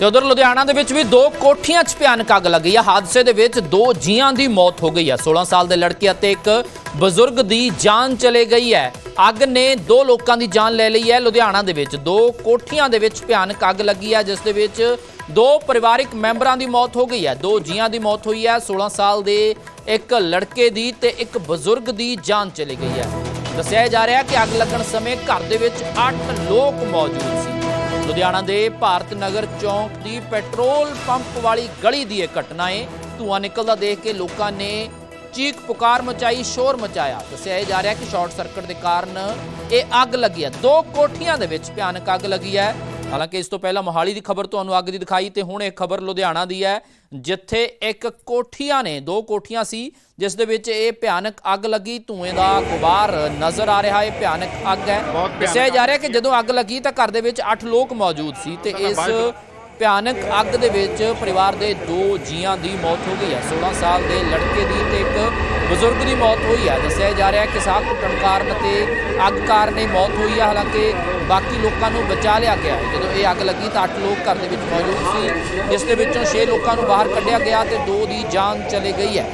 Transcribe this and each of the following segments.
ਤੇ ਉਧਰ ਲੁਧਿਆਣਾ ਦੇ ਵਿੱਚ ਵੀ ਦੋ ਕੋਠੀਆਂ 'ਚ ਭਿਆਨਕ ਅੱਗ ਲੱਗੀ ਹੈ ਹਾਦਸੇ ਦੇ ਵਿੱਚ ਦੋ ਜੀਆਂ ਦੀ ਮੌਤ ਹੋ ਗਈ ਹੈ 16 ਸਾਲ ਦੇ ਲੜਕੇ ਅਤੇ ਇੱਕ ਬਜ਼ੁਰਗ ਦੀ ਜਾਨ ਚਲੇ ਗਈ ਹੈ। ਅੱਗ ਨੇ ਦੋ ਲੋਕਾਂ ਦੀ ਜਾਨ ਲੈ ਲਈ ਹੈ। ਲੁਧਿਆਣਾ ਦੇ ਵਿੱਚ ਦੋ ਕੋਠੀਆਂ ਦੇ ਵਿੱਚ ਭਿਆਨਕ ਅੱਗ ਲੱਗੀ ਹੈ ਜਿਸ ਦੇ ਵਿੱਚ ਦੋ ਪਰਿਵਾਰਿਕ ਮੈਂਬਰਾਂ ਦੀ ਮੌਤ ਹੋ ਗਈ ਹੈ। ਦੋ ਜੀਆਂ ਦੀ ਮੌਤ ਹੋਈ ਹੈ। 16 ਸਾਲ ਦੇ ਇੱਕ ਲੜਕੇ ਦੀ ਤੇ ਇੱਕ ਬਜ਼ੁਰਗ ਦੀ ਜਾਨ ਚਲੀ ਗਈ ਹੈ। ਦੱਸਿਆ ਜਾ ਰਿਹਾ ਕਿ ਅੱਗ ਲੱਗਣ ਸਮੇਂ ਘਰ ਦੇ ਵਿੱਚ 8 ਲੋਕ ਮੌਜੂਦ ਸੀ। ਲੁਧਿਆਣਾ ਦੇ ਭਾਰਤ ਨਗਰ ਚੌਂਕ ਦੀ ਪੈਟਰੋਲ ਪੰਪ ਵਾਲੀ ਗਲੀ ਦੀ ਇਹ ਘਟਨਾ ਹੈ ਧੂਆਂ ਨਿਕਲਦਾ ਦੇਖ ਕੇ ਲੋਕਾਂ ਨੇ ਚੀਕ ਪੁਕਾਰ ਮਚਾਈ, ਸ਼ੋਰ ਮਚਾਇਆ। ਦੱਸਿਆ ਇਹ ਜਾ ਰਿਹਾ ਕਿ ਸ਼ਾਰਟ ਸਰਕਟ ਦੇ ਕਾਰਨ ਇਹ ਅੱਗ ਲੱਗੀ ਹੈ। ਦੋ ਕੋਠੀਆਂ ਦੇ ਵਿੱਚ ਭਿਆਨਕ ਅੱਗ ਲੱਗੀ ਹੈ। ਹਾਲਾਂਕਿ ਇਸ ਤੋਂ ਪਹਿਲਾਂ ਮੋਹਾਲੀ ਦੀ ਖਬਰ ਤੁਹਾਨੂੰ ਅੱਗ ਦੀ ਦਿਖਾਈ ਤੇ ਹੁਣ ਇਹ ਖਬਰ ਲੁਧਿਆਣਾ ਦੀ ਹੈ ਜਿੱਥੇ ਇੱਕ ਕੋਠੀਆਂ ਨੇ ਦੋ ਕੋਠੀਆਂ ਸੀ ਜਿਸ ਦੇ ਵਿੱਚ ਇਹ ਭਿਆਨਕ ਅੱਗ ਲੱਗੀ ਧੂਏ ਦਾ ਗੁਬਾਰ ਨਜ਼ਰ ਆ ਰਿਹਾ ਹੈ ਭਿਆਨਕ ਅੱਗ ਹੈ। ਦੱਸਿਆ ਜਾ ਰਿਹਾ ਕਿ ਜਦੋਂ ਅੱਗ ਲੱਗੀ ਤਾਂ ਘਰ ਦੇ ਵਿੱਚ 8 ਲੋਕ ਮੌਜੂਦ ਸੀ ਤੇ ਇਸ ਭਿਆਨਕ ਅੱਗ ਦੇ ਵਿੱਚ ਪਰਿਵਾਰ ਦੇ ਦੋ ਜੀਆਂ ਦੀ ਮੌਤ ਹੋ ਗਈ ਹੈ। 16 ਸਾਲ ਦੇ ਲੜਕੇ ਦੀ ਤੇ ਇੱਕ ਬਜ਼ੁਰਗ ਦੀ ਮੌਤ ਹੋਈ ਹੈ। ਦੱਸਿਆ ਜਾ ਰਿਹਾ ਹੈ ਕਿ ਸਾਹ ਘੁੱਟਣ ਕਾਰਨ ਤੇ ਅੱਗ ਕਾਰਨ ਇਹ ਮੌਤ ਹੋਈ ਹੈ। ਹਾਲਾਂਕਿ ਬਾਕੀ ਲੋਕਾਂ ਨੂੰ ਬਚਾ ਲਿਆ ਗਿਆ ਹੈ। ਜਦੋਂ ਇਹ ਅੱਗ ਲੱਗੀ ਤਾਂ 8 ਲੋਕ ਘਰ ਦੇ ਵਿੱਚ ਮੌਜੂਦ ਸੀ। ਜਿਸ ਦੇ ਵਿੱਚੋਂ 6 ਲੋਕਾਂ ਨੂੰ ਬਾਹਰ ਕੱਢਿਆ ਗਿਆ ਤੇ ਦੋ ਦੀ ਜਾਨ ਚਲੀ ਗਈ ਹੈ।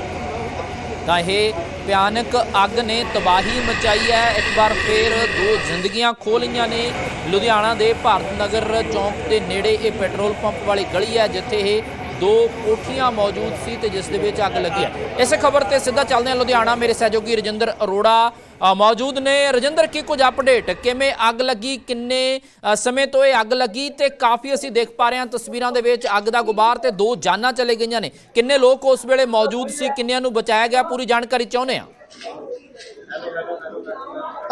ਤਾਂ ਇਹ ਭਿਆਨਕ ਅੱਗ ਨੇ ਤਬਾਹੀ ਮਚਾਈ ਹੈ। ਇੱਕ ਵਾਰ ਫੇਰ ਦੋ ਜ਼ਿੰਦਗੀਆਂ ਖੋਹ ਲਈਆਂ ਨੇ। ਲੁਧਿਆਣਾ ਦੇ ਭਾਰਤ ਨਗਰ ਚੌਂਕ ਦੇ ਨੇੜੇ ਇਹ ਪੈਟਰੋਲ ਪੰਪ ਵਾਲੀ ਗਲੀ ਹੈ, ਜਿੱਥੇ ਇਹ ਦੋ ਕੋਠੀਆਂ ਮੌਜੂਦ ਸੀ ਤੇ ਜਿਸ ਦੇ ਵਿੱਚ ਅੱਗ ਲੱਗੀ ਹੈ। ਇਸ ਖਬਰ ਤੇ ਸਿੱਧਾ ਚੱਲਦੇ ਹਾਂ ਲੁਧਿਆਣਾ। ਮੇਰੇ ਸਹਿਯੋਗੀ ਰਜਿੰਦਰ ਅਰੋੜਾ ਮੌਜੂਦ ਨੇ। ਰਜਿੰਦਰ, ਕੀ ਕੁਝ ਅਪਡੇਟ ਕਿਵੇਂ ਅੱਗ ਲੱਗੀ? ਕਿੰਨੇ ਸਮੇਂ ਤੋਂ ਇਹ ਅੱਗ ਲੱਗੀ? ਤੇ ਕਾਫੀ ਅਸੀਂ ਦੇਖ ਪਾ ਰਹੇ ਹਾਂ ਤਸਵੀਰਾਂ ਦੇ ਵਿੱਚ ਅੱਗ ਦਾ ਗੁਬਾਰ ਤੇ ਦੋ ਜਾਨਾਂ ਚਲੇ ਗਈਆਂ ਨੇ। ਕਿੰਨੇ ਲੋਕ ਉਸ ਵੇਲੇ ਮੌਜੂਦ ਸੀ? ਕਿੰਨਿਆਂ ਨੂੰ ਬਚਾਇਆ ਗਿਆ? ਪੂਰੀ ਜਾਣਕਾਰੀ ਚਾਹੁੰਦੇ ਹਾਂ।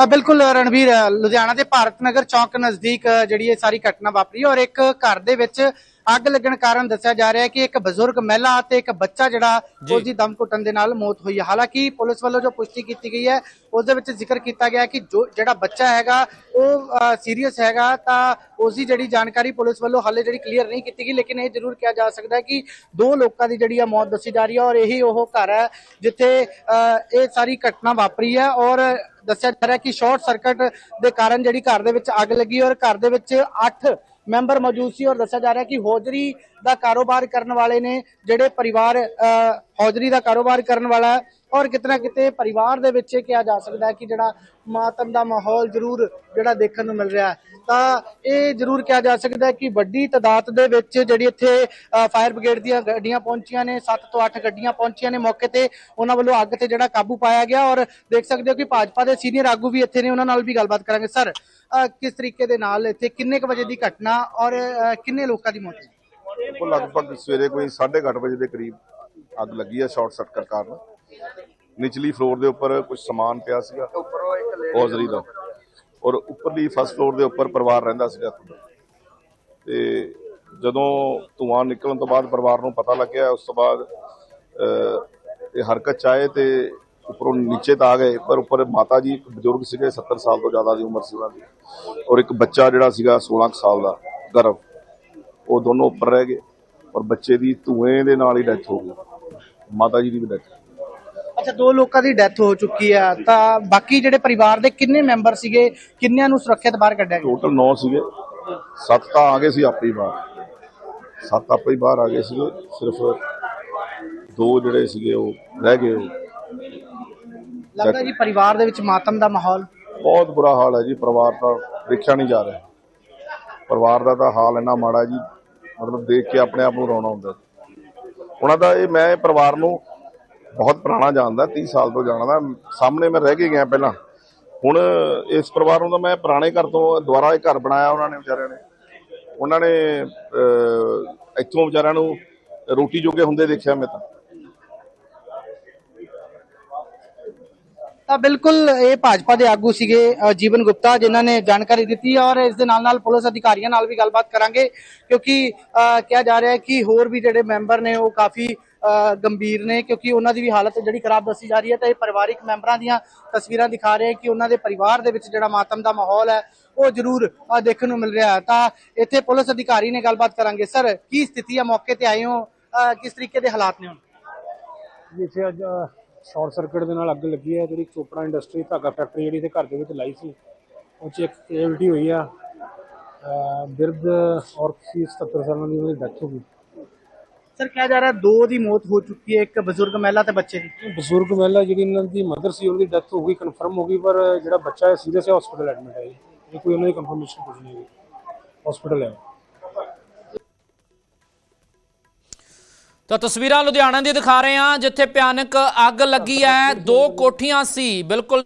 ਆ ਬਿਲਕੁਲ ਰਣਵੀਰ ਲੁਧਿਆਣਾ ਦੇ ਭਾਰਤ ਨਗਰ ਚੌਕ ਨਜ਼ਦੀਕ ਜਿਹੜੀ ਇਹ ਸਾਰੀ ਘਟਨਾ ਵਾਪਰੀ ਔਰ ਇੱਕ ਘਰ ਦੇ ਵਿੱਚ ਅੱਗ ਲੱਗਣ ਕਾਰਨ ਦੱਸਿਆ ਜਾ ਰਿਹਾ ਹੈ ਕਿ ਇੱਕ ਬਜ਼ੁਰਗ ਮਹਿਲਾ ਅਤੇ ਇੱਕ ਬੱਚਾ ਜਿਹੜਾ। ਉਸ ਦੀ ਦਮ ਘੁੱਟਣ ਦੇ ਨਾਲ ਮੌਤ ਹੋਈ ਹੈ ਹਾਲਾਂਕਿ ਪੁਲਿਸ ਵੱਲੋਂ ਜੋ ਪੁਸ਼ਟੀ ਕੀਤੀ ਗਈ ਹੈ ਉਸ ਦੇ ਵਿੱਚ ਜ਼ਿਕਰ ਕੀਤਾ ਗਿਆ ਕਿ ਜੋ ਜਿਹੜਾ ਬੱਚਾ ਹੈਗਾ ਉਹ ਸੀਰੀਅਸ ਹੈਗਾ ਤਾਂ ਉਸ ਦੀ ਜਿਹੜੀ ਜਾਣਕਾਰੀ ਪੁਲਿਸ ਵੱਲੋਂ ਹਾਲੇ ਜਿਹੜੀ ਕਲੀਅਰ ਨਹੀਂ ਕੀਤੀ ਗਈ ਲੇਕਿਨ ਇਹ ਜ਼ਰੂਰ ਕਿਹਾ ਜਾ ਸਕਦਾ ਹੈ ਕਿ ਦੋ ਲੋਕਾਂ ਦੀ ਜਿਹੜੀ ਆ ਮੌਤ ਦੱਸੀ ਜਾ ਰਹੀ ਹੈ ਔਰ ਇਹੀ ਉਹ ਘਰ ਹੈ ਜਿੱਥੇ ਇਹ ਸਾਰੀ ਘਟਨਾ ਵਾਪਰੀ ਹੈ ਔਰ ਦੱਸਿਆ ਜਾ ਰਿਹਾ ਕਿ ਸ਼ਾਰਟ ਸਰਕਟ ਦੇ ਕਾਰਨ ਜਿਹੜੀ ਘਰ ਦੇ ਵਿੱਚ ਅੱਗ ਲੱਗੀ ਔਰ ਘਰ ਦੇ ਵਿੱਚ 8 ਮੈਂਬਰ ਮੌਜੂਦ ਸੀ ਔਰ ਦੱਸਿਆ ਜਾ ਰਿਹਾ ਕਿ ਹੌਜਰੀ ਦਾ ਕਾਰੋਬਾਰ ਕਰਨ ਵਾਲੇ ਨੇ ਜਿਹੜੇ ਪਰਿਵਾਰ ਹੌਜਰੀ ਦਾ ਕਾਰੋਬਾਰ ਕਰਨ ਵਾਲਾ ਹੈ ਔਰ ਕਿਤਨਾ ਕਿਤੇ ਪਰਿਵਾਰ ਦੇ ਵਿੱਚ ਇਹ ਕਿਹਾ ਜਾ ਸਕਦਾ ਹੈ ਕਿ ਜਿਹੜਾ ਮਾਤਮ ਦਾ ਮਾਹੌਲ ਜ਼ਰੂਰ ਜਿਹੜਾ ਦੇਖਣ ਨੂੰ ਮਿਲ ਰਿਹਾ ਹੈ। ਤਾਂ ਇਹ ਜ਼ਰੂਰ ਕਿਹਾ ਜਾ ਸਕਦਾ ਹੈ ਕਿ ਵੱਡੀ ਤਦਾਦ ਦੇ ਵਿੱਚ ਜਿਹੜੀ ਇੱਥੇ ਫਾਇਰ ਬ੍ਰਿਗੇਡ ਦੀਆਂ ਗੱਡੀਆਂ ਪਹੁੰਚੀਆਂ ਨੇ 7 ਤੋਂ 8 ਗੱਡੀਆਂ ਪਹੁੰਚੀਆਂ ਨੇ ਮੌਕੇ ਤੇ, ਉਹਨਾਂ ਵੱਲੋਂ ਅੱਗ ਤੇ ਜਿਹੜਾ ਕਾਬੂ ਪਾਇਆ ਗਿਆ ਔਰ ਦੇਖ ਸਕਦੇ ਹੋ ਕਿ ਭਾਜਪਾ ਦੇ ਸੀਨੀਅਰ ਆਗੂ ਵੀ ਇੱਥੇ ਨੇ, ਉਹਨਾਂ ਨਾਲ ਵੀ ਗੱਲਬਾਤ ਕਰਾਂਗੇ। ਸਰ ਕਿਸ ਤਰੀਕੇ ਦੇ ਨਾਲ ਇੱਥੇ ਕਿੰਨੇ ਕੁ ਵਜੇ ਦੀ ਘਟਨਾ ਔਰ ਕਿੰਨੇ ਲੋਕਾਂ ਦੀ ਮੌਤ ਹੋਈ? ਉਹ ਲਗਭਗ ਸਵੇਰੇ ਕੋਈ 8:30 ਵਜੇ ਦੇ ਕਰੀਬ ਅੱਗ ਲੱਗੀ ਹੈ ਸ਼ਾਰਟ ਸਰਕਟ ਕਾਰਨ। ਨਿਚਲੀ ਫਲੋਰ ਦੇ ਉੱਪਰ ਕੁਝ ਸਮਾਨ ਪਿਆ ਸੀਗਾ ਹੌਜ਼ਰੀ ਦਾ। ਔਰ ਉੱਪਰਲੀ ਫਸਟ ਫਲੋਰ ਦੇ ਉੱਪਰ ਪਰਿਵਾਰ ਰਹਿੰਦਾ ਸੀਗਾ। ਤੇ ਜਦੋਂ ਧੂਆਂ ਨਿਕਲਣ ਤੋਂ ਬਾਅਦ ਪਰਿਵਾਰ ਨੂੰ ਪਤਾ ਲੱਗਿਆ, ਉਸ ਤੋਂ ਬਾਅਦ ਇਹ ਹਰਕਤ ਚ ਆਏ ਤੇ ਉੱਪਰੋਂ ਨੀਚੇ ਤਾਂ ਆ ਗਏ ਪਰ ਉੱਪਰ ਮਾਤਾ ਜੀ ਇੱਕ ਬਜ਼ੁਰਗ ਸੀਗੇ 70 ਸਾਲ ਤੋਂ ਜ਼ਿਆਦਾ ਦੀ ਉਮਰ ਸੀ ਉਹਨਾਂ ਦੀ। ਔਰ ਇੱਕ ਬੱਚਾ ਜਿਹੜਾ ਸੀਗਾ 16 ਕੁ ਸਾਲ ਦਾ ਗਰਭ ਉਹ ਦੋਨੋਂ ਉੱਪਰ ਰਹਿ ਗਏ ਔਰ ਬੱਚੇ ਦੀ ਧੂਏ ਦੇ ਨਾਲ ਹੀ ਡੈਥ ਹੋ ਗਈ। ਮਾਤਾ ਜੀ ਦੀ ਵੀ ਡੈਥ ਅੱਛਾ ਦੋ ਲੋਕਾਂ ਦੀ ਡੈਥ ਹੋ ਚੁੱਕੀ ਹੈ ਤਾਂ ਬਾਕੀ ਜਿਹੜੇ ਪਰਿਵਾਰ ਦੇ ਕਿੰਨੇ ਮੈਂਬਰ ਸੀਗੇ ਕਿੰਨਿਆਂ ਨੂੰ ਸੁਰੱਖਿਅਤ ਬਾਹਰ ਕੱਢਿਆ ਗਿਆ? ਟੋਟਲ 9 ਸੀਗੇ। 7 ਤਾਂ ਆ ਗਏ ਸੀ ਆਪੇ ਹੀ ਬਾਹਰ। 7 ਆਪੇ ਹੀ ਬਾਹਰ ਆ ਗਏ ਸੀਗੇ ਸਿਰਫ ਦੋ ਜਿਹੜੇ ਸੀਗੇ ਉਹ ਰਹਿ ਗਏ ਉਹ। ਲੱਗਦਾ ਜੀ ਪਰਿਵਾਰ ਦੇ ਵਿੱਚ ਮਾਤਮ ਦਾ ਮਾਹੌਲ? ਬਹੁਤ ਬੁਰਾ ਹਾਲ ਹੈ ਜੀ, ਪਰਿਵਾਰ ਦਾ ਦੇਖਿਆ ਨਹੀਂ ਜਾ ਰਿਹਾ। ਪਰਿਵਾਰ ਦਾ ਤਾਂ ਹਾਲ ਇੰਨਾ ਮਾੜਾ ਜੀ, ਮਤਲਬ ਦੇਖ ਕੇ ਆਪਣੇ ਆਪ ਨੂੰ ਰੋਣਾ ਹੁੰਦਾ। ਉਹਨਾਂ ਦਾ ਇਹ, ਮੈਂ ਪਰਿਵਾਰ ਨੂੰ ਬਹੁਤ ਪੁਰਾਣਾ ਜਾਣਦਾ 30 ਸਾਲ ਤੋਂ ਜਾਣਦਾ। ਸਾਹਮਣੇ ਮੈਂ ਰਹਿ ਕੇ ਗਿਆ ਪਹਿਲਾਂ। ਹੁਣ ਇਸ ਪਰਿਵਾਰ ਨੂੰ ਤਾਂ ਮੈਂ ਪੁਰਾਣੇ ਘਰ ਤੋਂ ਦੁਬਾਰਾ ਇਹ ਘਰ ਬਣਾਇਆ ਉਹਨਾਂ ਨੇ ਵਿਚਾਰਿਆਂ ਨੇ। ਉਹਨਾਂ ਨੇ ਇੱਥੋਂ ਵਿਚਾਰਿਆਂ ਨੂੰ ਰੋਟੀ ਜੋਗੇ ਹੁੰਦੇ ਦੇਖਿਆ ਮੈਂ ਤਾਂ। ਤਾਂ ਬਿਲਕੁਲ ਇਹ ਭਾਜਪਾ ਦੇ ਆਗੂ ਸੀਗੇ ਜੀਵਨ ਗੁਪਤਾ, ਜਿਨ੍ਹਾਂ ਨੇ ਜਾਣਕਾਰੀ ਦਿੱਤੀ ਔਰ ਇਸ ਦੇ ਨਾਲ ਨਾਲ ਪੁਲਿਸ ਅਧਿਕਾਰੀਆਂ ਨਾਲ ਵੀ ਗੱਲਬਾਤ ਕਰਾਂਗੇ, ਕਿਉਂਕਿ ਕਿਹਾ ਜਾ ਰਿਹਾ ਹੈ ਕਿ ਹੋਰ ਵੀ ਜਿਹੜੇ ਮੈਂਬਰ ਨੇ ਉਹ ਕਾਫੀ ਗੰਭੀਰ ਨੇ, ਕਿਉਂਕਿ ਉਹਨਾਂ ਦੀ ਵੀ ਹਾਲਤ ਜਿਹੜੀ ਖਰਾਬ ਦੱਸੀ ਜਾ ਰਹੀ ਹੈ, ਤਾਂ ਇਹ ਪਰਿਵਾਰਿਕ ਮੈਂਬਰਾਂ ਦੀਆਂ ਤਸਵੀਰਾਂ ਦਿਖਾ ਰਹੇ ਕਿ ਉਹਨਾਂ ਦੇ ਪਰਿਵਾਰ ਦੇ ਵਿੱਚ ਜਿਹੜਾ ਮਾਤਮ ਦਾ ਮਾਹੌਲ ਹੈ, ਉਹ ਜ਼ਰੂਰ ਦੇਖਣ ਨੂੰ ਮਿਲ ਰਿਹਾ ਹੈ। ਤਾਂ ਇੱਥੇ ਪੁਲਿਸ ਅਧਿਕਾਰੀ ਨੇ ਗੱਲਬਾਤ ਕਰਾਂਗੇ। ਸਰ, ਕੀ ਸਥਿਤੀ ਹੈ? ਮੌਕੇ ਤੇ ਆਏ ਹੋ ਕਿਸ ਤਰੀਕੇ ਦੇ ਹਾਲਾਤ ਨੇ ਹੁਣ? ਜਿੱਥੇ ਅੱਜ ਸ਼ਾਰਟ ਸਰਕਟ ਦੇ ਨਾਲ ਅੱਗ ਲੱਗੀ ਹੈ ਜਿਹੜੀ ਚੋਪੜਾ ਇੰਡਸਟਰੀ ਧਾਗਾ ਫੈਕਟਰੀ ਜਿਹੜੀ ਤੇ ਘਰ ਦੇ ਵਿੱਚ ਲਾਈ ਸੀ। ਉਹ 'ਚ ਇੱਕ ਕੈਵਿਟੀ ਹੋਈ ਆ। ਬਿਰਧ ਔਰਤ ਸੀ 77 ਸਾਲਾਂ ਦੀ ਉਹਦੀ ਡੈਥ ਹੋ ਗਈ। ਸਰ ਕਿਹਾ ਜਾ ਰਿਹਾ ਦੋ ਦੀ ਮੌਤ ਹੋ ਚੁੱਕੀ ਹੈ ਇੱਕ ਬਜ਼ੁਰਗ ਮਹਿਲਾ ਤੇ ਬੱਚੇ ਦੀ। ਬਜ਼ੁਰਗ ਮਹਿਲਾ ਜਿਹੜੀ ਇਹਨਾਂ ਦੀ ਮਦਰ ਸੀ ਉਹਦੀ ਡੈਥ ਹੋ ਗਈ ਕਨਫਰਮ ਹੋ ਗਈ ਪਰ ਜਿਹੜਾ ਬੱਚਾ ਹੈ ਸੀਰੀਅਸ ਹੈ ਹਸਪੀਟਲ ਐਡਮਿਟ ਹੈ ਜੀ। ਇਹ ਕੋਈ ਉਹਨਾਂ ਦੀ ਕਨਫਰਮੇਸ਼ਨ ਕੁਝ ਨਹੀਂ ਹੈ ਹਸਪੀਟਲ ਹੈ। ਤਾਂ ਤਸਵੀਰਾਂ ਲੁਧਿਆਣਾ ਦੀ ਦਿਖਾ ਰਹੇ ਹਾਂ, ਜਿੱਥੇ ਭਿਆਨਕ ਅੱਗ ਲੱਗੀ ਹੈ। ਦੋ ਕੋਠੀਆਂ ਸੀ, ਬਿਲਕੁਲ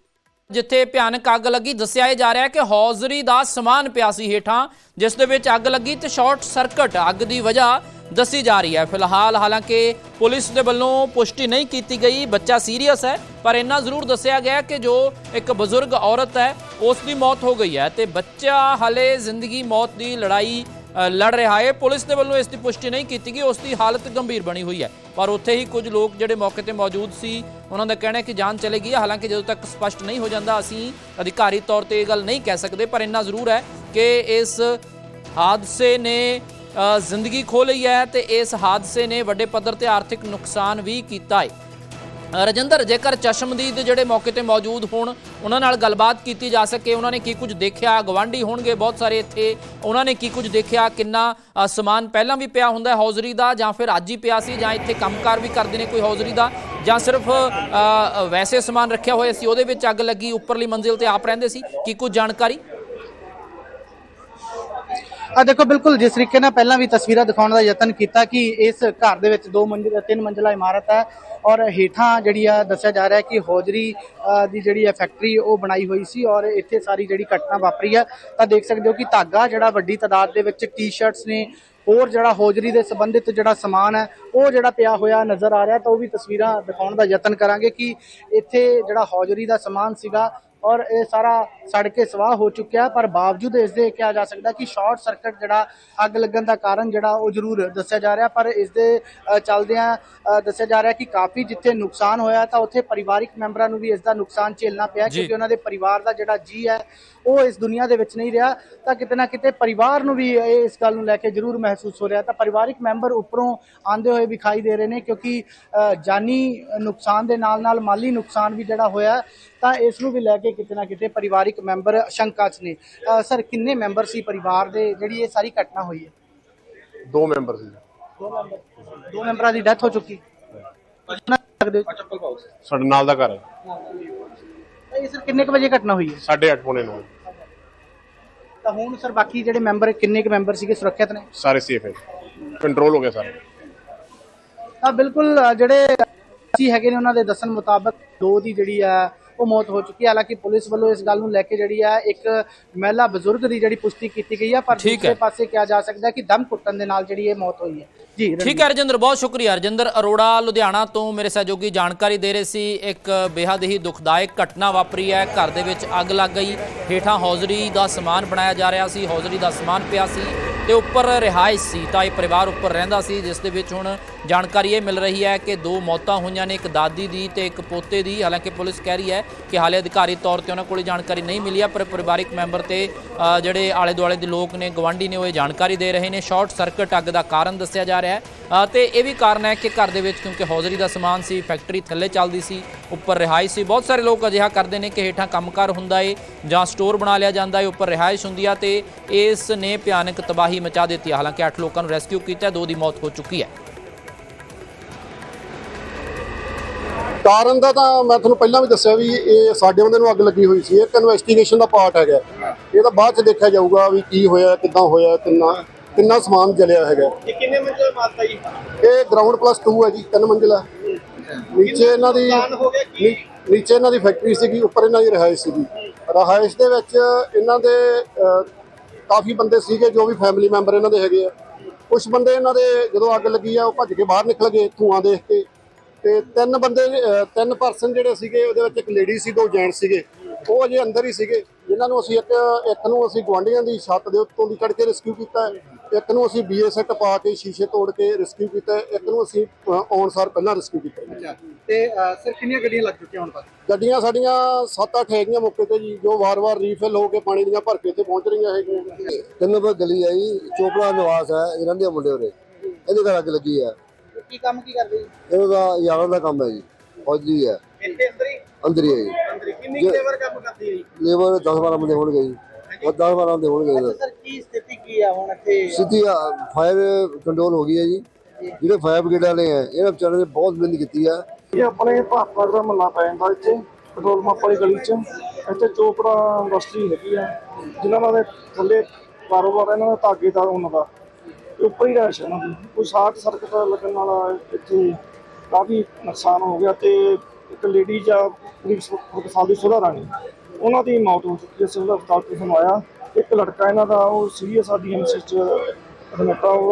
ਜਿੱਥੇ ਭਿਆਨਕ ਅੱਗ ਲੱਗੀ। ਦੱਸਿਆ ਇਹ ਜਾ ਰਿਹਾ ਹੈ ਕਿ ਹੌਜ਼ਰੀ ਦਾ ਸਮਾਨ ਪਿਆ ਸੀ ਹੇਠਾਂ, ਜਿਸ ਦੇ ਵਿੱਚ ਅੱਗ ਲੱਗੀ ਤੇ ਸ਼ਾਰਟ ਸਰਕਟ ਅੱਗ ਦੀ ਵਜ੍ਹਾ ਦੱਸੀ ਜਾ ਰਹੀ ਹੈ। ਫਿਲਹਾਲ ਹਾਲਾਂਕਿ ਪੁਲਿਸ ਦੇ ਵੱਲੋਂ ਪੁਸ਼ਟੀ ਨਹੀਂ ਕੀਤੀ ਗਈ, ਬੱਚਾ ਸੀਰੀਅਸ ਹੈ, ਪਰ ਇੰਨਾ ਜ਼ਰੂਰ ਦੱਸਿਆ ਗਿਆ ਕਿ ਜੋ ਇੱਕ ਬਜ਼ੁਰਗ ਔਰਤ ਹੈ, ਉਸ ਦੀ ਮੌਤ ਹੋ ਗਈ ਹੈ ਤੇ ਬੱਚਾ ਹਲੇ ਜ਼ਿੰਦਗੀ ਮੌਤ ਦੀ ਲੜਾਈ ਲੜ ਰਿਹਾ ਹੈ। ਪੁਲਿਸ ਦੇ ਵੱਲੋਂ ਇਸ ਦੀ ਪੁਸ਼ਟੀ ਨਹੀਂ ਕੀਤੀ ਗਈ। ਉਸ ਦੀ ਹਾਲਤ ਗੰਭੀਰ ਬਣੀ ਹੋਈ ਹੈ। ਪਰ ਉੱਥੇ ਹੀ ਕੁਝ ਲੋਕ ਜਿਹੜੇ ਮੌਕੇ ਤੇ ਮੌਜੂਦ ਸੀ, ਉਹਨਾਂ ਦਾ ਕਹਿਣਾ ਹੈ ਕਿ ਜਾਨ ਚਲੇ ਗਈ ਹੈ। ਹਾਲਾਂਕਿ ਜਦੋਂ ਤੱਕ ਸਪਸ਼ਟ ਨਹੀਂ ਹੋ ਜਾਂਦਾ, ਅਸੀਂ ਅਧਿਕਾਰੀ ਤੌਰ ਤੇ ਇਹ ਗੱਲ ਨਹੀਂ ਕਹਿ ਸਕਦੇ, ਪਰ ਇੰਨਾ ਜ਼ਰੂਰ ਹੈ ਕਿ ਇਸ ਹਾਦਸੇ ਨੇ ਜ਼ਿੰਦਗੀ ਖੋ ਲਈ ਹੈ ਤੇ ਇਸ ਹਾਦਸੇ ਨੇ ਵੱਡੇ ਪੱਧਰ ਤੇ ਆਰਥਿਕ ਨੁਕਸਾਨ ਵੀ ਕੀਤਾ ਹੈ। ਰਜਿੰਦਰ, ਜੇਕਰ ਚਸ਼ਮਦੀਦ ਜਿਹੜੇ ਮੌਕੇ ਤੇ ਮੌਜੂਦ ਹੋਣ, ਉਹਨਾਂ ਨਾਲ ਗੱਲਬਾਤ ਕੀਤੀ ਜਾ ਸਕੇ, ਉਹਨਾਂ ਨੇ ਕੀ ਕੁਝ ਦੇਖਿਆ? ਗਵਾਂਢੀ ਹੋਣਗੇ ਬਹੁਤ ਸਾਰੇ ਇੱਥੇ। ਉਹਨਾਂ ਨੇ ਕੀ ਕੁਝ ਦੇਖਿਆ? ਕਿੰਨਾ ਸਮਾਨ ਪਹਿਲਾਂ ਵੀ ਪਿਆ ਹੁੰਦਾ ਹੌਜ਼ਰੀ ਦਾ ਜਾਂ ਫਿਰ ਅੱਜ ਹੀ ਪਿਆ ਸੀ ਜਾਂ ਇੱਥੇ ਕੰਮਕਾਰ ਵੀ ਕਰਦੇ ਨੇ ਕੋਈ ਹੌਜ਼ਰੀ ਦਾ? ਜਾਂ ਸਿਰਫ ਵੈਸੇ ਸਮਾਨ ਰੱਖਿਆ ਹੋਇਆ ਸੀ, ਉਹਦੇ ਵਿੱਚ ਅੱਗ ਲੱਗੀ, ਉੱਪਰਲੀ ਮੰਜ਼ਿਲ ਤੇ ਆਪ ਰਹਿੰਦੇ ਸੀ? ਕੀ ਕੁਝ ਜਾਣਕਾਰੀ? ਆ ਦੇਖੋ, ਬਿਲਕੁਲ ਜਿਸ ਤਰੀਕੇ ਨਾਲ ਪਹਿਲਾਂ ਵੀ ਤਸਵੀਰਾਂ ਦਿਖਾਉਣ ਦਾ ਯਤਨ ਕੀਤਾ ਕਿ ਇਸ ਘਰ ਦੇ ਵਿੱਚ ਦੋ ਮੰਜ਼ਿਲ, ਤਿੰਨ ਮੰਜ਼ਿਲਾ ਇਮਾਰਤ ਹੈ ਔਰ ਹੇਠਾਂ ਜਿਹੜੀ ਆ ਦੱਸਿਆ ਜਾ ਰਿਹਾ ਹੈ ਕਿ ਹੌਜਰੀ ਦੀ ਜਿਹੜੀ ਹੈ ਫੈਕਟਰੀ ਉਹ ਬਣਾਈ ਹੋਈ ਸੀ ਔਰ ਇੱਥੇ ਸਾਰੀ ਜਿਹੜੀ ਘਟਨਾ ਵਾਪਰੀ ਹੈ। ਤਾਂ ਦੇਖ ਸਕਦੇ ਹੋ ਕਿ ਧਾਗਾ ਜਿਹੜਾ ਵੱਡੀ ਤਾਦਾਦ ਦੇ ਵਿੱਚ ਟੀ-ਸ਼ਰਟਸ ਨੇ, ਹੋਰ ਜਿਹੜਾ ਹੌਜਰੀ ਦੇ ਸੰਬੰਧਿਤ ਜਿਹੜਾ ਸਮਾਨ ਹੈ, ਉਹ ਜਿਹੜਾ ਪਿਆ ਹੋਇਆ ਨਜ਼ਰ ਆ ਰਿਹਾ ਤਾਂ ਉਹ ਵੀ ਤਸਵੀਰਾਂ ਦਿਖਾਉਣ ਦਾ ਯਤਨ ਕਰਾਂਗੇ ਕਿ ਇੱਥੇ ਜਿਹੜਾ ਹੌਜਰੀ ਦਾ ਸਮਾਨ ਸੀਗਾ ਔਰ ਇਹ ਸਾਰਾ ਸੜ ਕੇ ਸਵਾਹ ਹੋ ਚੁੱਕਿਆ ਪਰ ਬਾਵਜੂਦ ਇਸ ਦੇ ਕਿਹਾ ਜਾ ਸਕਦਾ ਕਿ ਸ਼ਾਰਟ ਸਰਕਟ ਜਿਹੜਾ ਅੱਗ ਲੱਗਣ ਦਾ ਕਾਰਨ ਜਿਹੜਾ ਉਹ ਜ਼ਰੂਰ ਦੱਸਿਆ ਜਾ ਰਿਹਾ ਪਰ ਇਸ ਦੇ ਚੱਲਦਿਆਂ ਦੱਸਿਆ ਜਾ ਰਿਹਾ ਕਿ ਕਾਫੀ ਜਿੱਥੇ ਨੁਕਸਾਨ ਹੋਇਆ ਤਾਂ ਉੱਥੇ ਪਰਿਵਾਰਿਕ ਮੈਂਬਰਾਂ ਨੂੰ ਵੀ ਇਸ ਦਾ ਨੁਕਸਾਨ ਝੇਲਣਾ ਪਿਆ। ਕਿਉਂਕਿ ਉਹਨਾਂ ਦੇ ਪਰਿਵਾਰ ਦਾ ਜਿਹੜਾ ਜੀ ਹੈ ਉਹ ਇਸ ਦੁਨੀਆ ਦੇ ਵਿੱਚ ਨਹੀਂ ਰਿਹਾ ਤਾਂ ਕਿਤੇ ਨਾ ਕਿਤੇ ਪਰਿਵਾਰ ਨੂੰ ਵੀ ਇਸ ਗੱਲ ਨੂੰ ਲੈ ਕੇ ਜ਼ਰੂਰ ਮਹਿਸੂਸ ਹੋ ਰਿਹਾ। ਤਾਂ ਪਰਿਵਾਰਿਕ ਮੈਂਬਰ ਉੱਪਰੋਂ ਆਂਦੇ ਹੋਏ ਵਿਖਾਈ ਦੇ ਰਹੇ ਨੇ ਕਿਉਂਕਿ ਜਾਨੀ ਨੁਕਸਾਨ ਦੇ ਨਾਲ ਨਾਲ ਮਾਲੀ ਨੁਕਸਾਨ ਵੀ ਜਿਹੜਾ ਹੋਇਆ ਤਾਂ ਇਸ ਨੂੰ ਵੀ ਲੈ ਕੇ ਕਿਤੇ ਨਾ ਕਿਤੇ ਪਰਿਵਾਰਿਕ ਮੈਂਬਰ ਸ਼ੰਕਾ 'ਚ ਨੇ। ਸਰ ਕਿੰਨੇ ਮੈਂਬਰ ਸੀ ਪਰਿਵਾਰ ਦੇ ਜਿਹੜੀ ਇਹ ਸਾਰੀ ਘਟਨਾ ਹੋਈ ਹੈ? ਦੋ ਮੈਂਬਰ ਸੀ। ਦੋ ਮੈਂਬਰਾਂ। ਦੀ ਡੈਥ ਹੋ ਚੁੱਕੀ? ਸਾਡੇ ਨਾਲ ਦਾ ਘਰ ਹੈ। ਇਹ ਸਰ ਕਿੰਨੇ ਕੁ ਵਜੇ ਘਟਨਾ ਹੋਈ ਹੈ? ਸਾਢੇ ਅੱਠ ਪੌਣੇ ਨੌ। ਤਾਂ ਹੁਣ ਸਰ ਬਾਕੀ ਜਿਹੜੇ ਮੈਂਬਰ ਕਿੰਨੇ ਕੁ ਮੈਂਬਰ ਸੀਗੇ ਸੁਰੱਖਿਅਤ ਨੇ ਸਾਰੇ ਸੇਫ ਹੈ ਕੰਟਰੋਲ ਹੋ ਗਿਆ ਸਾਰਾ ਤਾਂ ਬਿਲਕੁਲ ਅ, ਜਿਹੜੇ ਸੀ ਹੈਗੇ ਨੇ ਉਹਨਾਂ ਦੇ ਦੱਸਣ ਮੁਤਾਬਕ ਦੋ ਦੀ ਜਿਹੜੀ ਆ ਉਹ ਮੌਤ ਹੋ ਚੁੱਕੀ ਹੈ। ਹਾਲਾਂਕਿ ਪੁਲਿਸ ਵੱਲੋਂ ਇਸ ਗੱਲ ਨੂੰ ਲੈ ਕੇ ਜਿਹੜੀ ਆ ਇੱਕ ਮਹਿਲਾ ਬਜ਼ੁਰਗ ਦੀ ਜਿਹੜੀ ਪੁਸ਼ਟੀ ਕੀਤੀ ਗਈ ਆ ਪਰ ਦੂਸਰੇ ਹੈ। ਪਾਸੇ ਕਿਹਾ ਜਾ ਸਕਦਾ ਹੈ ਕਿ ਦਮ ਘੁੱਟਣ ਦੇ ਨਾਲ ਜਿਹੜੀ ਇਹ ਮੌਤ ਹੋਈ ਹੈ। ਜੀ ਠੀਕ ਹੈ ਰਜਿੰਦਰ ਬਹੁਤ ਸ਼ੁਕਰੀਆ। ਰਜਿੰਦਰ ਅਰੋੜਾ ਲੁਧਿਆਣਾ ਤੋਂ ਮੇਰੇ ਸਹਿਯੋਗੀ ਜਾਣਕਾਰੀ ਦੇ ਰਹੇ ਸੀ। ਇੱਕ ਬੇਹੱਦ ਹੀ ਦੁਖਦਾਇਕ ਘਟਨਾ ਵਾਪਰੀ ਹੈ। ਘਰ ਦੇ ਵਿੱਚ ਅੱਗ ਲੱਗ ਗਈ। ਹੇਠਾਂ ਹੌਜ਼ਰੀ ਦਾ ਸਮਾਨ ਬਣਾਇਆ ਜਾ ਰਿਹਾ ਸੀ। ਹੌਜ਼ਰੀ ਦਾ ਸਮਾਨ ਪਿਆ ਸੀ। ਤੇ ਉੱਪਰ ਰਿਹਾਇਸ਼ ਸੀ, ਤਾਂ ਇਹ ਪਰਿਵਾਰ ਉੱਪਰ ਰਹਿੰਦਾ ਸੀ, ਜਿਸ ਦੇ ਵਿੱਚ ਹੁਣ ਜਾਣਕਾਰੀ ਇਹ ਮਿਲ ਰਹੀ ਹੈ ਕਿ ਦੋ ਮੌਤਾਂ ਹੋਈਆਂ ਨੇ, ਇੱਕ ਦਾਦੀ ਦੀ ਤੇ ਇੱਕ ਪੋਤੇ ਦੀ। ਹਾਲਾਂਕਿ ਪੁਲਿਸ ਕਹਿ ਰਹੀ ਹੈ ਕਿ ਹਾਲੇ ਅਧਿਕਾਰੀ ਤੌਰ ਤੇ ਉਹਨਾਂ ਕੋਲ ਜਾਣਕਾਰੀ ਨਹੀਂ ਮਿਲੀ ਹੈ, ਪਰ ਪਰਿਵਾਰਿਕ ਮੈਂਬਰ ਤੇ ਜਿਹੜੇ ਆਲੇ ਦੁਆਲੇ ਦੇ ਲੋਕ ਨੇ ਗਵਾਂਢੀ ਨੇ, ਉਹ ਇਹ ਜਾਣਕਾਰੀ ਦੇ ਰਹੇ ਨੇ। ਸ਼ਾਰਟ ਸਰਕਟ ਅੱਗ ਦਾ ਕਾਰਨ ਦੱਸਿਆ ਜਾ ਰਿਹਾ ਹੈ। ਤੇ ਇਹ ਵੀ ਕਾਰਨ ਹੈ ਕਿ ਘਰ ਦੇ ਵਿੱਚ, ਕਿਉਂਕਿ ਹੌਜ਼ਰੀ ਦਾ ਸਮਾਨ ਸੀ, ਫੈਕਟਰੀ ਥੱਲੇ ਚੱਲਦੀ ਸੀ ਉੱਪਰ ਰਿਹਾਇਸ਼ ਸੀ। ਬਹੁਤ ਸਾਰੇ ਲੋਕ ਅਜਿਹਾ ਕਰਦੇ ਨੇ ਕਿ ਹੇਠਾਂ ਕੰਮਕਾਰ ਹੁੰਦਾ ਏ ਜਾਂ ਸਟੋਰ ਬਣਾ ਲਿਆ ਜਾਂਦਾ ਏ ਉੱਪਰ ਰਿਹਾਇਸ਼ ਹੁੰਦੀ ਆ ਤੇ ਇਸ ਨੇ ਭਿਆਨਕ ਤਬਾਹੀ ਮਚਾ ਦਿੱਤੀ। ਹਾਲਾਂਕਿ 8 ਲੋਕਾਂ ਨੂੰ ਰੈਸਕਿਊ ਕੀਤਾ ਦੋ ਦੀ ਮੌਤ ਹੋ ਚੁੱਕੀ ਹੈ। ਕਾਰਨ ਦਾ ਤਾਂ ਮੈਂ ਤੁਹਾਨੂੰ ਪਹਿਲਾਂ ਵੀ ਦੱਸਿਆ ਵੀ ਇਹ ਸਾਡੇ ਬੰਦੇ ਨੂੰ ਅੱਗ ਲੱਗੀ ਹੋਈ ਸੀ। ਇੱਕ ਇਨਵੈਸਟੀਗੇਸ਼ਨ ਦਾ ਪਾਰਟ ਹੈਗਾ। ਇਹ ਤਾਂ ਬਾਅਦ ਚ ਦੇਖਿਆ ਜਾਊਗਾ ਵੀ ਕੀ ਹੋਇਆ ਕਿੱਦਾਂ ਹੋਇਆ ਕਿੰਨਾ ਕਿੰਨਾ ਸਮਾਨ ਜਲਿਆ ਹੈਗਾ। ਇਹ ਕਿੰਨੇ ਮੰਜ਼ਿਲ ਮਾਤਾ ਜੀ? ਇਹ ਗਰਾਊਂਡ ਪਲੱਸ 2 ਹੈ ਜੀ ਤਿੰਨ ਮੰਜ਼ਿਲਾ। ਨੀਚੇ ਇਹਨਾਂ ਦੀ ਨੀ- ਨੀਚੇ ਇਹਨਾਂ ਦੀ ਫੈਕਟਰੀ ਸੀਗੀ, ਉੱਪਰ ਇਹਨਾਂ ਦੀ ਰਿਹਾਇਸ਼ ਸੀਗੀ। ਰਿਹਾਇਸ਼ ਦੇ ਵਿੱਚ ਇਹਨਾਂ ਦੇ ਕਾਫੀ ਬੰਦੇ ਸੀਗੇ ਜੋ ਵੀ ਫੈਮਿਲੀ ਮੈਂਬਰ ਇਹਨਾਂ ਦੇ ਹੈਗੇ ਆ। ਕੁਝ ਬੰਦੇ ਇਹਨਾਂ ਦੇ ਜਦੋਂ ਅੱਗ ਲੱਗੀ ਆ, ਉਹ ਭੱਜ ਕੇ ਬਾਹਰ ਨਿਕਲ ਗਏ ਧੂਆਂ ਦੇਖ ਕੇ। ਤੇ ਤਿੰਨ ਬੰਦੇ ਤਿੰਨ ਪਰਸਨ ਜਿਹੜੇ ਸੀਗੇ, ਉਹਦੇ ਵਿੱਚ ਇੱਕ ਲੇਡੀ ਸੀ, ਦੋ ਜੈਂਟ ਸੀਗੇ। ਉਹ ਅਜੇ ਅੰਦਰ ਹੀ ਸੀਗੇ। ਜਿਨ੍ਹਾਂ ਨੂੰ ਅਸੀਂ ਇੱਕ ਇੱਕ ਨੂੰ ਅਸੀਂ ਗੁਆਂਢੀਆਂ ਦੀ ਛੱਤ ਦੇ ਉੱਤੋਂ ਦੀ ਕੱਢ ਕੇ ਰੈਸਕਿਊ ਕੀਤਾ ਹੈ। ਇੱਕ ਨੂੰ ਅਸੀਂ ਬੀਏ ਸੈੱਟ ਪਾ ਕੇ ਸ਼ੀਸ਼ੇ ਤੋੜ ਕੇ ਰੈਸਕਿਊ ਕੀਤਾ ਹੈ। ਇੱਕ ਨੂੰ ਅਸੀਂ ਅਹ, ਆਉਣ ਸਾਰ ਪਹਿਲਾਂ ਰੈਸਕਿਊ ਕੀਤਾ। ਤੇ ਅ, ਸਰ ਕਿੰਨੀਆਂ ਗੱਡੀਆਂ ਲੱਗ ਚੁੱਕੀਆਂ ਹੁਣ ਤੱਕ? ਗੱਡੀਆਂ ਸਾਡੀਆਂ 7-8 ਹੈਗੀਆਂ ਮੌਕੇ ਤੇ ਜੀ ਜੋ ਵਾਰ-ਵਾਰ ਰੀਫਿਲ ਹੋ ਕੇ ਪਾਣੀ ਦੀਆਂ ਭਰ ਕੇ ਇੱਥੇ ਪਹੁੰਚ ਰਹੀਆਂ ਹੈਗੀਆਂ। ਤਿੰਨ ਨੰਬਰ ਗਲੀ ਹੈ ਜੀ ਚੋਪੜਾ ਨਿਵਾਸ ਹੈ ਇਹਨਾਂ ਦੇ ਮੁੰਡੇ ਉਰੇ। ਇਹਦੇ ਘਰ ਅੱਗ ਲੱਗੀ ਹੈ। ਕੀ ਕੰਮ ਕੀ ਕਰਦੇ ਜੀ? ਇਹਦਾ ਯਾਰਾਂ ਦਾ ਕੰਮ ਹੈ ਜੀ ਫੌਜੀ ਹੈ। ਇੱਥੇ ਅੰਦਰ ਹੀ? ਅੰਦਰ ਹੀ ਹੈ ਜੀ। ਅੰਦਰ ਹੀ। ਕਿੰਨੀ ਲੇਬਰ ਕੰਮ ਕਰਦੀ ਹੈ ਜੀ? ਲੇਬਰ 10 12 ਬੰਦੇ ਹੋਣਗੇ ਜੀ। ਉਹ 10 12 ਦੇ ਹੋਣਗੇ ਸਰ ਕੀ ਕੀ ਹੈ ਹੁਣ ਇੱਥੇ? ਸਿੱਧੀ ਫਾਇਰ ਕੰਟਰੋਲ ਹੋ ਗਈ ਹੈ ਜੀ। ਜਿਹੜੇ ਫਾਇਰ ਬ੍ਰਿਗੇਡ ਵਾਲੇ ਆ ਇਹਨਾਂ ਵਿਚਾਰਿਆਂ ਨੇ ਬਹੁਤ ਮਿਹਨਤ ਕੀਤੀ ਆ। ਇਹ ਆਪਣੇ ਭਾਪਾ ਦਾ ਮੱਲਾ ਪੈ ਜਾਂਦਾ ਇੱਥੇ ਪੈਟਰੋਲ ਪੰਪ ਵਾਲੀ ਗਲੀ 'ਚ। ਇੱਥੇ ਚੋਪੜਾ ਇੰਡਸਟਰੀ ਹੈਗੀ ਆ ਜਿਨ੍ਹਾਂ ਦੇ ਥੱਲੇ ਕਾਰੋਬਾਰ ਇਹਨਾਂ ਦਾ ਧਾਗੇ ਦਾ ਉਹਨਾਂ ਦਾ। ਉੱਪਰ ਹੀ ਰਹਿਸ਼ ਇਹਨਾਂ ਦੀ। ਕੋਈ ਸ਼ਾਰਟ ਸਰਕਟ ਲੱਗਣ ਨਾਲ ਇੱਥੇ ਕਾਫੀ ਨੁਕਸਾਨ ਹੋ ਗਿਆ ਤੇ ਇੱਕ ਲੇਡੀ ਜਾਂ ਇੱਕ ਸਾਲ ਦੀ ਸੁਧਾ ਰਾਣੀ ਉਹਨਾਂ ਦੀ ਮੌਤ ਹੋ ਚੁੱਕੀ ਹੈ ਸਿਵਲ ਹਸਪਤਾਲ ਤੋਂ ਆਇਆ ਇੱਕ ਲੜਕਾ ਇਹਨਾਂ ਦਾ ਉਹ ਸੀਰੀਅਸ ਆ ਡੀਐਮਸੀ ਚ ਐਡਮਿਟ ਆ। ਉਹ